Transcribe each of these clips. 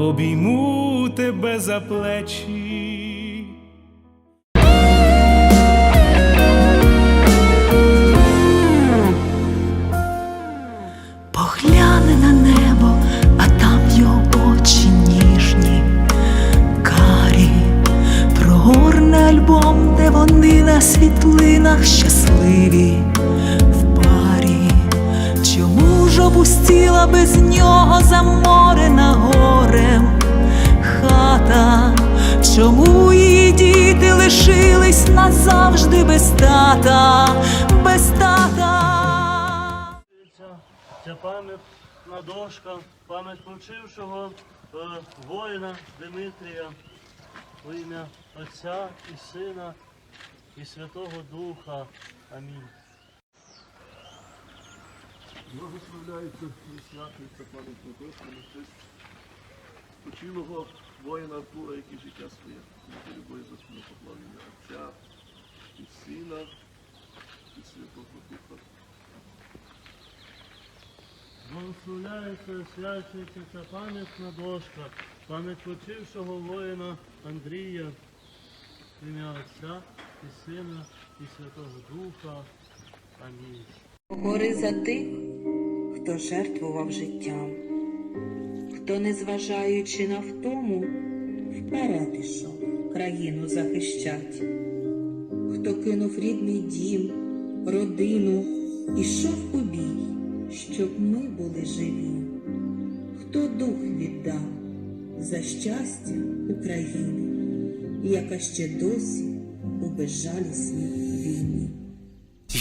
Обійму тебе за плечі. Погляне на небо, а там його очі ніжні, карі, прогорне альбом, де вони на світлинах щасливі опустіла без нього заморена горем хата? Чому її діти лишились назавжди без тата, без тата? Ця пам'ятна дошка, пам'ять почившого е, воїна Дмитрія, во ім'я Отця і Сина і Святого Духа. Амінь. Благословляється і святується пам'ятна дошка на честь спочилого воїна Артура, який життя своє на любої заснув поклав ім'я Отця і Сина і Святого Духа. Благословляється, освячується ця пам'ятна дошка, пам'ять почившого воїна Андрія, ім'я Отця і Сина і Святого Духа. Амінь. Гори за тих, хто жертвував життям, хто, незважаючи на втому, вперед ішов країну захищать, хто кинув рідний дім, родину, ішов у бій, щоб ми були живі, хто дух віддав за щастя України, яка ще досі у безжалісній війні.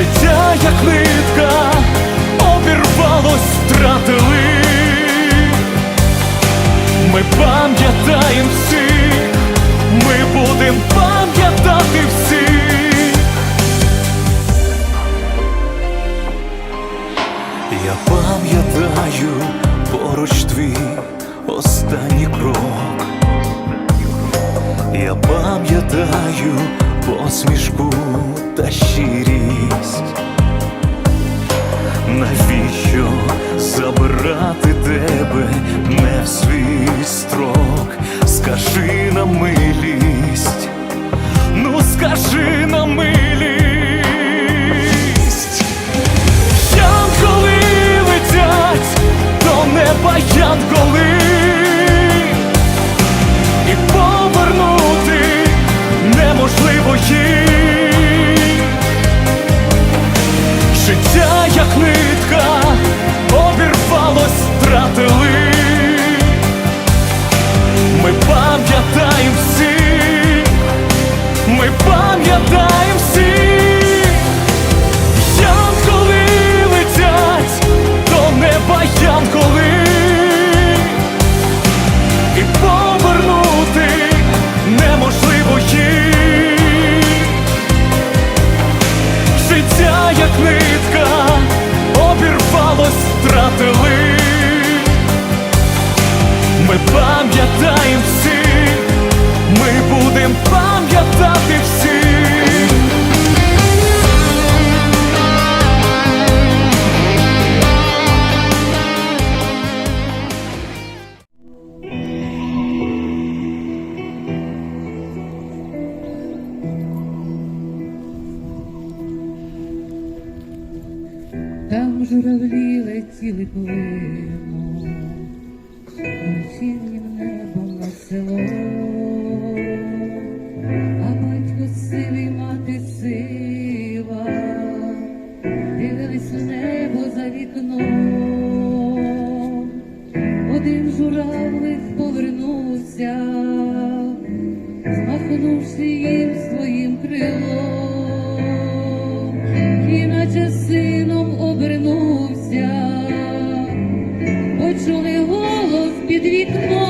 Життя як нитка обірвалось, втратили. Ми пам'ятаємо всіх, ми будем пам'ятати пам'ятаю поруч твій останній крок. Я пам'ятаю посмішку та щирість. Навіщо забирати тебе не в свій строк? Скажи на милість, ну скажи на милість. Ми пам'ятаємо всіх, ми будем пам'ятати всіх. Там журавлі летіли плимо, вечірнім небом на село, а батько сивий, мати сива, дивились у небо за вікном. Один журавлик повернувся, змахнувши їм своїм крилом, і наче сином обернувся, почули під вікном.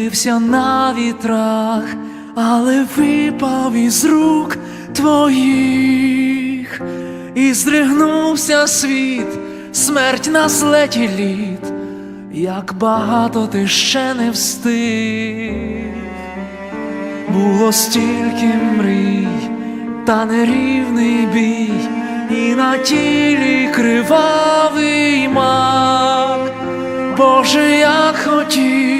Вився на вітрах, але випав із рук твоїх, і здригнувся світ, смерть на злеті літ, як багато ти ще не встиг. Було стільки мрій, та нерівний бій, і на тілі кривавий мак. Боже, я хотів